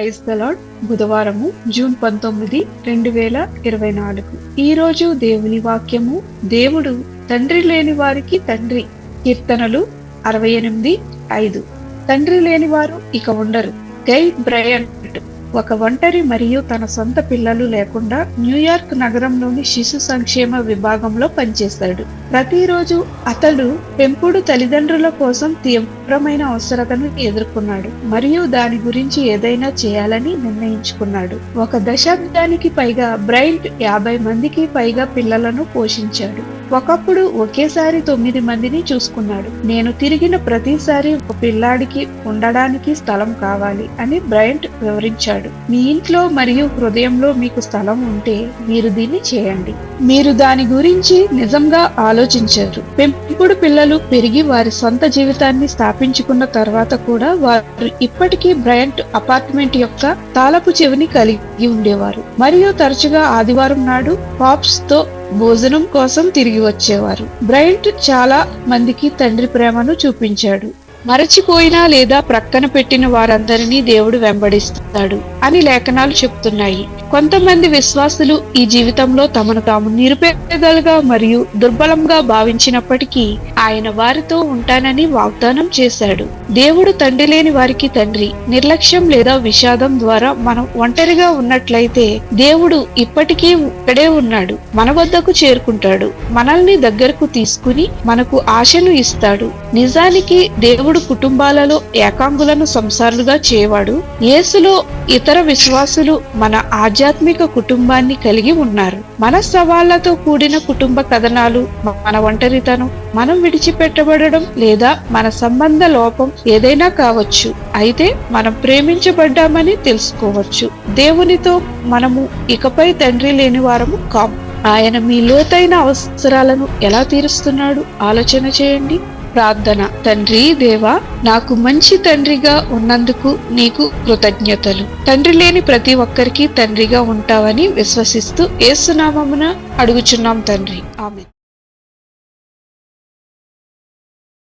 Praise the Lord బుధవారము June పంతొమ్మిది రెండు వేల ఇరవై నాలుగు. ఈ రోజు దేవుని వాక్యము దేవుడు తండ్రి లేని వారికి తండ్రి కీర్తనలు అరవై ఎనిమిది ఐదు. తండ్రి లేని వారు ఇక ఉండరు. గై బ్రయన్ ఒక ఒంటరి మరియు తన సొంత పిల్లలు లేకుండా న్యూయార్క్ నగరంలోని శిశు సంక్షేమ విభాగంలో పనిచేశాడు ప్రతిరోజు అతడు పెంపుడు తల్లిదండ్రుల కోసం తీవ్రమైన అవసరతను ఎదుర్కొన్నాడు మరియు దాని గురించి ఏదైనా చేయాలని నిర్ణయించుకున్నాడు. ఒక దశాబ్దానికి పైగా బ్రైంట్ యాభై మందికి పైగా పిల్లలను పోషించాడు. ఒకప్పుడు ఒకేసారి తొమ్మిది మందిని చూసుకున్నాడు. నేను తిరిగిన ప్రతిసారి ఒక పిల్లాడికి ఉండడానికి స్థలం కావాలి అని బ్రయంట్ వివరించాడు. మీ ఇంట్లో మరియు హృదయంలో మీకు స్థలం ఉంటే మీరు దీన్ని చేయండి. మీరు దాని గురించి నిజంగా ఆలోచించారు. పెంపుడు పిల్లలు పెరిగి వారి సొంత జీవితాన్ని స్థాపించుకున్న తర్వాత కూడా వారు ఇప్పటికీ బ్రయంట్ అపార్ట్మెంట్ యొక్క తాళపు చెవిని కలిగి ఉండేవారు. మరియు తరచుగా ఆదివారం నాడు పాప్స్తో భోజనం కోసం తిరిగి వచ్చేవారు. బ్రైంట్ చాలా మందికి తండ్రి ప్రేమను చూపించాడు. మరచిపోయినా లేదా ప్రక్కన పెట్టిన వారందరినీ దేవుడు వెంబడిస్తాడు అని లేఖనాలు చెప్తున్నాయి. కొంతమంది విశ్వాసులు ఈ జీవితంలో తమను తాము నిరుపేదలుగా మరియు దుర్బలంగా భావించినప్పటికీ ఆయన వారితో ఉంటానని వాగ్దానం చేశాడు. దేవుడు తండ్రి లేని వారికి తండ్రి నిర్లక్ష్యం లేదా విషాదం ద్వారా మనం ఒంటరిగా ఉన్నట్లయితే దేవుడు ఇప్పటికీ ఇక్కడే ఉన్నాడు మన వద్దకు చేరుకుంటాడు మనల్ని దగ్గరకు తీసుకుని మనకు ఆశను ఇస్తాడు. నిజానికి దేవుడు దేవుడు కుటుంబాలలో ఏకాంగులను సంసారులుగా చేయవాడు. యేసులో ఇతర విశ్వాసులు మన ఆధ్యాత్మిక కుటుంబాన్ని కలిగి ఉన్నారు. మన సవాళ్ళతో కూడిన కుటుంబ కథనాలు మన ఒంటరితనం మనం విడిచిపెట్టబడడం లేదా మన సంబంధ లోపం ఏదైనా కావచ్చు. అయితే మనం ప్రేమించబడ్డామని తెలుసుకోవచ్చు. దేవునితో మనము ఇకపై తండ్రి లేని వారము కాము. ఆయన మీ లోతైన అవసరాలను ఎలా తీరుస్తున్నాడు? ఆలోచన చేయండి. ప్రార్థన. తండ్రి దేవా నాకు మంచి తండ్రిగా ఉన్నందుకు నీకు కృతజ్ఞతలు. తండ్రి లేని ప్రతి ఒక్కరికి తండ్రిగా ఉంటావని విశ్వసిస్తూ ఏసునామమున అడుగుచున్నాం తండ్రి. ఆమె